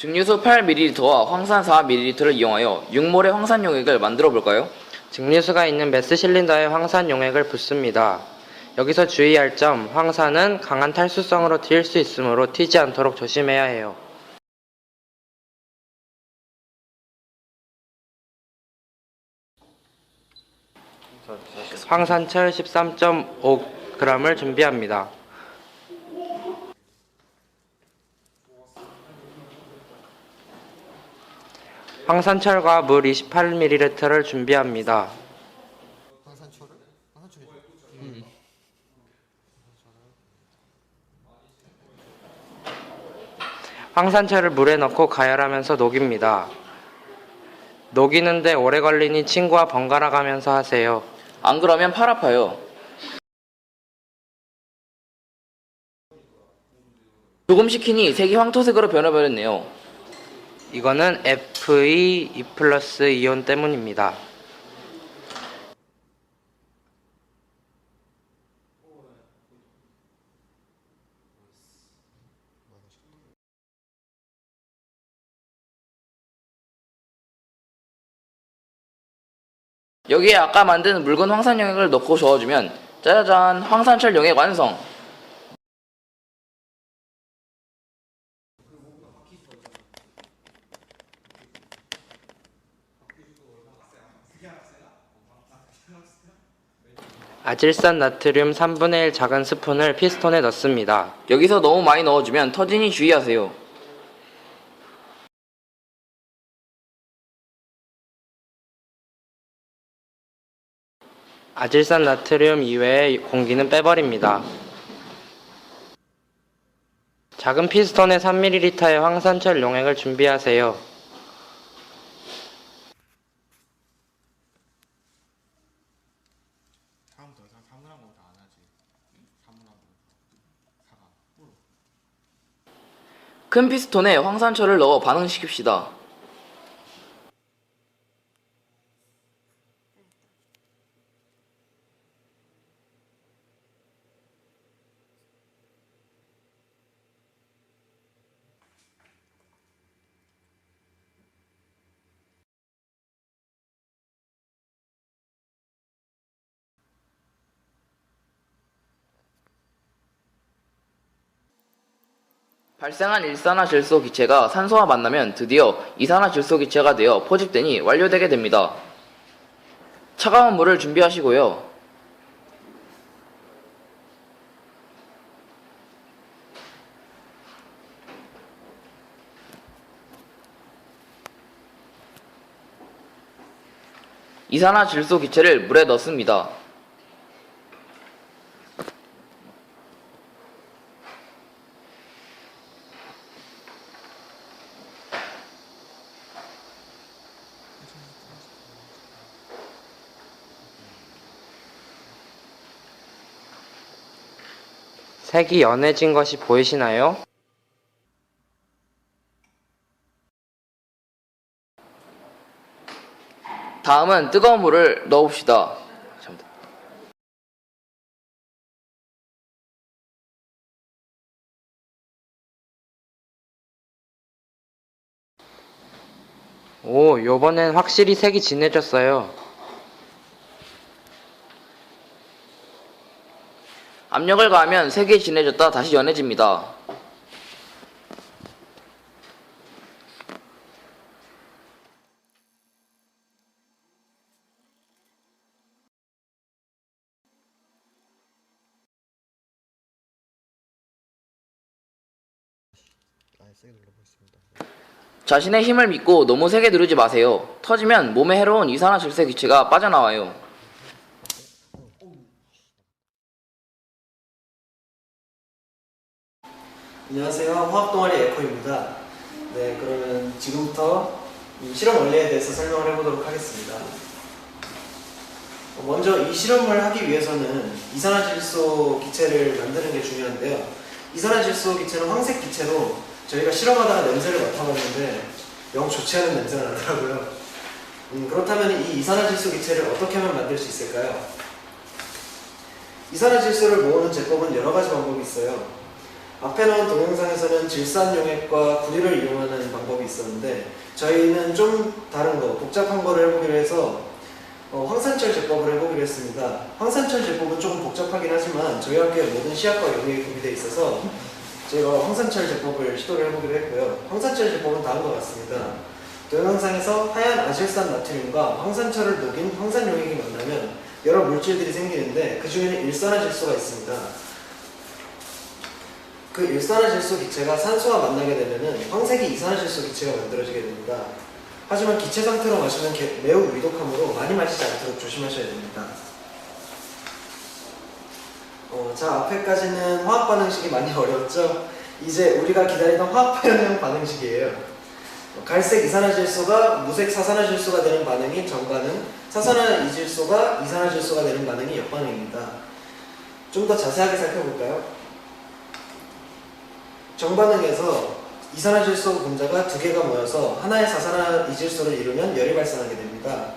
증류수 8ml와 황산 4ml를 이용하여 육몰의 황산 용액을 만들어 볼까요? 증류수가 있는 메스 실린더에 황산 용액을 붓습니다. 여기서 주의할 점, 황산은 강한 탈수성으로 튈 수 있으므로 튀지 않도록 조심해야 해요. 황산철 13.5g을 준비합니다. 황산철과 물 28ml를 준비합니다. 황산철을 물에 넣고 가열하면서 녹입니다. 녹이는데 오래 걸리니 친구와 번갈아 가면서 하세요. 안 그러면 팔 아파요. 조금 식히니 색이 황토색으로 변해버렸네요. 이거는 Fe 2 플러스 이온 때문입니다. 여기에 아까 만든 묽은 황산 용액을 넣고 저어주면 짜자잔 황산철 용액 완성! 아질산 나트륨 3분의 1 작은 스푼을 피스톤에 넣습니다. 여기서 너무 많이 넣어주면 터지니 주의하세요. 아질산 나트륨 이외의 공기는 빼버립니다. 작은 피스톤에 3ml의 황산철 용액을 준비하세요. 다음부터 다 사물한 거다 안 하지. 사물한 거. 사과. 꿀. 큰 피스톤에 황산철을 넣어 반응시킵시다. 발생한 일산화질소 기체가 산소와 만나면 드디어 이산화질소 기체가 되어 포집되니 완료되게 됩니다. 차가운 물을 준비하시고요. 이산화질소 기체를 물에 넣습니다. 색이 연해진 것이 보이시나요? 다음은 뜨거운 물을. 잠깐만. 오, 요번엔 확실히 색이 진해졌어요. 압력을 가하면 색이 진해졌다 다시 연해집니다. 자신의 힘을 믿고 너무 세게 누르지 마세요. 터지면 몸에 해로운 이산화질소 기체가 빠져나와요. 안녕하세요. 화학 동아리 에코입니다. 네, 그러면 지금부터 이 실험 원리에 대해서 설명을 해보도록 하겠습니다. 어, 먼저 이 실험을 하기 위해서는 이산화질소 기체를 만드는 게 중요한데요. 이산화질소 기체는 황색 기체로 저희가 실험하다가 냄새를 맡아봤는데 영 좋지 않은 냄새가 나더라고요. 음, 그렇다면 이 이산화질소 기체를 어떻게 하면 만들 수 있을까요? 이산화질소를 모으는 제법은 여러 가지 방법이 있어요. 앞에 나온 동영상에서는 질산 용액과 구리를 이용하는 방법이 있었는데 저희는 좀 다른 거, 복잡한 거를 해보기로 해서 어, 황산철 제법을 해보기로 했습니다. 황산철 제법은 조금 복잡하긴 하지만 저희 학교의 모든 시약과 용액이 구비되어 있어서 저희가 황산철 제법을 시도를 해보기로 했고요. 황산철 제법은 다음과 같습니다. 동영상에서 하얀 아질산 나트륨과 황산철을 녹인 황산 용액이 만나면 여러 물질들이 생기는데 그 중에는 일산화질소가 있습니다. 그 일산화질소 기체가 산소와 만나게 되면은 황색이 이산화질소 기체가 만들어지게 됩니다. 하지만 기체 상태로 마시면 개- 매우 위독하므로 많이 마시지 않도록 조심하셔야 됩니다. 어, 자 앞에까지는 화학 반응식이 많이 어려웠죠? 이제 우리가 기다리던 화학 반응 반응식이에요. 어, 갈색 이산화질소가 무색 사산화질소가 되는 반응이 정반응, 사산화이질소가 이산화질소가 되는 반응이 역반응입니다. 좀 더 자세하게 살펴볼까요? 정반응에서 이산화질소 분자가 두 개가 모여서 하나의 사산화이질소를 이루면 열이 발생하게 됩니다.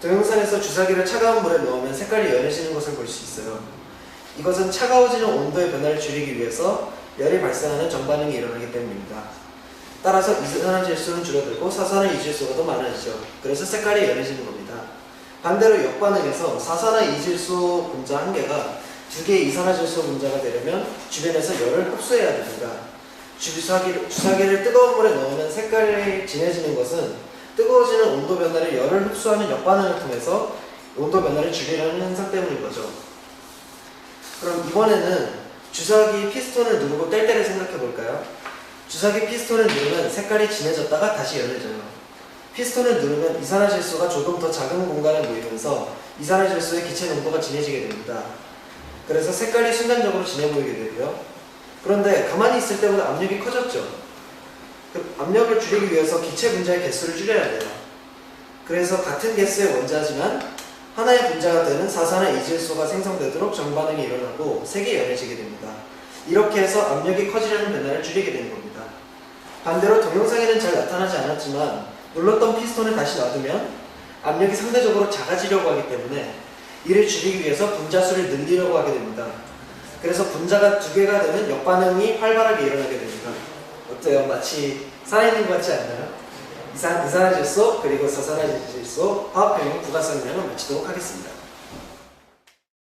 동영상에서 주사기를 차가운 물에 넣으면 색깔이 연해지는 것을 볼 수 있어요. 이것은 차가워지는 온도의 변화를 줄이기 위해서 열이 발생하는 정반응이 일어나기 때문입니다. 따라서 이산화질소는 줄어들고 사산화이질소가 더 많아지죠. 그래서 색깔이 연해지는 겁니다. 반대로 역반응에서 사산화이질소 분자 한 개가 두 개의 이산화질소 분자가 되려면 주변에서 열을 흡수해야 됩니다. 주사기를, 주사기를 뜨거운 물에 넣으면 색깔이 진해지는 것은 뜨거워지는 온도 변화를 열을 흡수하는 역반응을 통해서 온도 변화를 줄이려는 현상 때문인 거죠. 그럼 이번에는 주사기 피스톤을 누르고 뗄 때를 생각해 볼까요? 주사기 피스톤을 누르면 색깔이 진해졌다가 다시 연해져요. 피스톤을 누르면 이산화질소가 조금 더 작은 공간에 모이면서 이산화질소의 기체 농도가 진해지게 됩니다. 그래서 색깔이 순간적으로 진해 보이게 되고요. 그런데 가만히 있을 때보다 압력이 커졌죠. 그 압력을 줄이기 위해서 기체 분자의 개수를 줄여야 돼요. 그래서 같은 개수의 원자지만 하나의 분자가 되는 사산화 이질소가 생성되도록 정반응이 일어나고 색이 연해지게 됩니다. 이렇게 해서 압력이 커지려는 변화를 줄이게 되는 겁니다. 반대로 동영상에는 잘 나타나지 않았지만 눌렀던 피스톤을 다시 놔두면 압력이 상대적으로 작아지려고 하기 때문에 이를 줄이기 위해서 분자 수를 늘리려고 하게 됩니다. 그래서 분자가 두 개가 되면 역반응이 활발하게 일어나게 됩니다. 어때요? 마치 살아있는 것 같지 않나요? 이산, 이산화질소 그리고 사산화질소 화학평형 부가설명을 마치도록 하겠습니다.